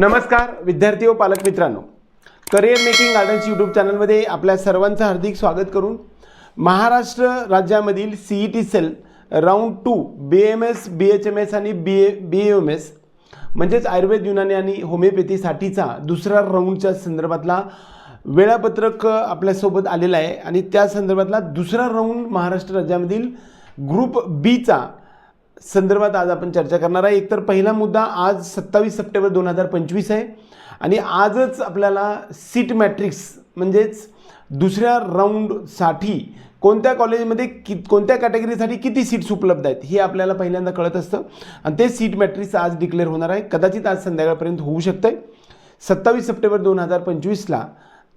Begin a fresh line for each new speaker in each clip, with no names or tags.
नमस्कार विद्यार्थी व पालक मित्रांनो. करिअर मेकिंग गार्डन्स यूट्यूब चॅनलमध्ये आपल्या सर्वांचं हार्दिक स्वागत करून महाराष्ट्र राज्यामधील C E T cell round two B M S B H M S आणि B A B M S म्हणजेच आयुर्वेद युनानी आणि होमिओपॅथीसाठीचा दुसरा राऊंडच्या संदर्भातला वेळापत्रक आपल्यासोबत आलेला आहे. आणि त्या संदर्भातला दुसरा राऊंड महाराष्ट्र राज्यामधील ग्रुप बीचा संदर्भात आज आपण चर्चा करणार आहे. एकतर पहिला मुद्दा आज सत्तावीस सप्टेंबर दोन हजार पंचवीस आहे. आणि आजच आपल्याला सीट मॅट्रिक्स म्हणजेच दुसऱ्या राऊंडसाठी कोणत्या कॉलेजमध्ये कि कोणत्या कॅटेगरीसाठी किती सीट्स उपलब्ध आहेत हे आपल्याला पहिल्यांदा कळत असतं. आणि ते सीट मॅट्रिक्स आज डिक्लेअर होणार आहे. कदाचित आज संध्याकाळपर्यंत होऊ शकतं आहे सत्तावीस सप्टेंबर दोन हजार पंचवीसला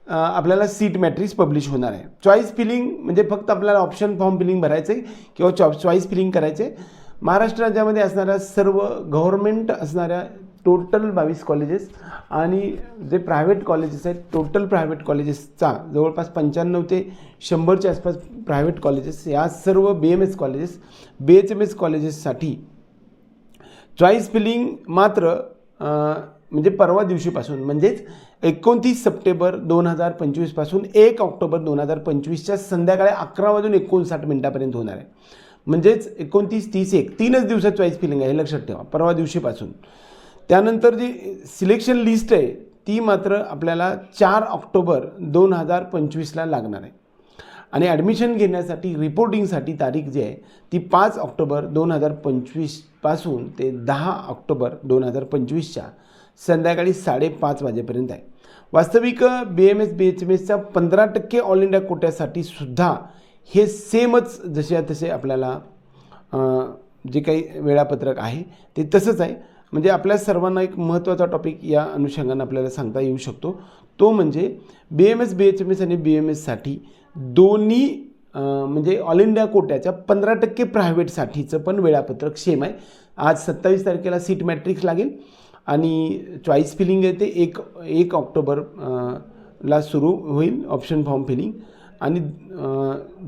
आपल्याला सीट मॅट्रिक्स पब्लिश होणार आहे. चॉईस फिलिंग म्हणजे फक्त आपल्याला ऑप्शन फॉर्म फिलिंग भरायचं आहे किंवा चॉ चॉईस फिलिंग करायचे महाराष्ट्र राज्यामध्ये असणाऱ्या सर्व गव्हर्मेंट असणाऱ्या टोटल बावीस कॉलेजेस आणि जे प्रायव्हेट कॉलेजेस आहेत टोटल प्रायव्हेट कॉलेजेसचा जवळपास पंच्याण्णव ते शंभरच्या आसपास प्रायव्हेट कॉलेजेस या सर्व B M S colleges B H M S कॉलेजेससाठी choice filling मात्र म्हणजे परवा दिवशीपासून म्हणजेच एकोणतीस सप्टेंबर दोन हजार पंचवीसपासून एक ऑक्टोबर दोन हजार पंचवीसच्या संध्याकाळी अकरा वाजून एकोणसाठ मिनिटापर्यंत होणार आहे. म्हणजेच एकोणतीस तीस एक तीनच दिवसात चॉईस फिलिंग आहे हे लक्षात ठेवा परवा दिवशीपासून. त्यानंतर जी सिलेक्शन लिस्ट आहे ती मात्र आपल्याला चार ऑक्टोबर दोन हजार पंचवीसला लागणार आहे. आणि ॲडमिशन घेण्यासाठी रिपोर्टिंगसाठी तारीख जी आहे ती पाच ऑक्टोबर दोन हजार पंचवीसपासून ते दहा ऑक्टोबर दोन हजार पंचवीसच्या संध्याकाळी साडेपाच वाजेपर्यंत आहे. वास्तविक B M S B H M एसच्या पंधरा टक्के ऑल इंडिया कोट्यासाठी सुद्धा हे सेमच जसे तसे आपल्याला जे काही वेळापत्रक आहे ते तसंच आहे. म्हणजे आपल्या सर्वांना एक महत्त्वाचा टॉपिक या अनुषंगानं आपल्याला सांगता येऊ शकतो. तो म्हणजे B M S B H M S आणि बी एम एससाठी दोन्ही म्हणजे ऑल इंडिया कोट्याच्या पंधरा टक्के प्रायव्हेटसाठीचं पण वेळापत्रक सेम आहे. आज सत्तावीस तारखेला सीट मॅट्रिक्स लागेल आणि चॉईस फिलिंग आहे ते एक एक ऑक्टोबर ला सुरू होईल ऑप्शन फॉर्म फिलिंग आणि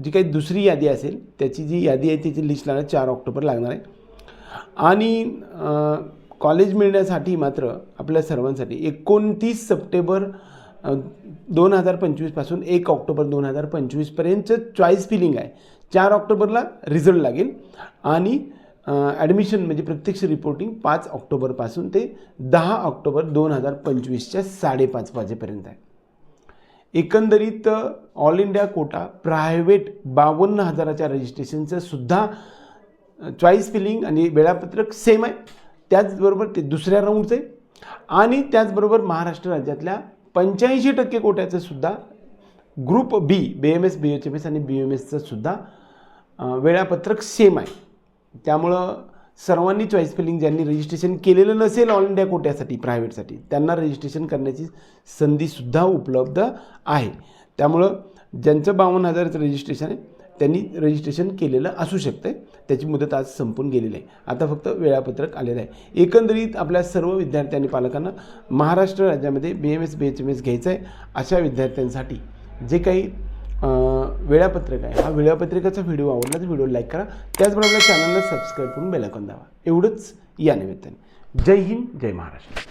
जी काही दुसरी यादी असेल त्याची जी यादी आहे त्याची लिस्ट लागणार चार ऑक्टोबर लागणार आहे. आणि कॉलेज मिळण्यासाठी मात्र आपल्या सर्वांसाठी एकोणतीस सप्टेंबर दोन हजार पंचवीसपासून एक ऑक्टोबर दोन हजार पंचवीसपर्यंतचं चॉईस फिलिंग आहे. चार ऑक्टोबरला रिझल्ट लागेल आणि ॲडमिशन म्हणजे प्रत्यक्ष रिपोर्टिंग पाच ऑक्टोबरपासून ते दहा ऑक्टोबर दोन हजार पंचवीसच्या साडेपाच वाजेपर्यंत आहे. एकंदरीत ऑल इंडिया कोटा प्रायव्हेट बावन्न हजाराच्या रजिस्ट्रेशनचं सुद्धा चॉईस फिलिंग आणि वेळापत्रक सेम आहे. त्याचबरोबर ते दुसऱ्या राऊंडचं आहे. आणि त्याचबरोबर महाराष्ट्र राज्यातल्या पंच्याऐंशी टक्के कोट्याचं सुद्धा group B B M S B H M S आणि बी एम एसचं सुद्धा वेळापत्रक सेम आहे. त्यामुळं सर्वांनी चॉईस फिलिंग ज्यांनी रजिस्ट्रेशन केलेलं नसेल ऑल इंडिया कोट्यासाठी प्रायव्हेटसाठी त्यांना रजिस्ट्रेशन करण्याची संधीसुद्धा उपलब्ध आहे. त्यामुळं ज्यांचं बावन्न हजाराचं रजिस्ट्रेशन आहे त्यांनी रजिस्ट्रेशन केलेलं असू शकतं त्याची मुदत आज संपून गेलेली आहे. आता फक्त वेळापत्रक आलेलं आहे. एकंदरीत आपल्या सर्व विद्यार्थी आणि पालकांना महाराष्ट्र राज्यामध्ये B M S B H M S घ्यायचं आहे अशा विद्यार्थ्यांसाठी जे काही वेळापत्रक आहे. हा वेळापत्रकाचा व्हिडिओ आवडला तर व्हिडिओ लाईक करा. त्याचबरोबर आपल्या चॅनलला सबस्क्राईब करून बेलायकॉन दावा एवढंच या निमित्ताने. जय हिंद जय महाराष्ट्र.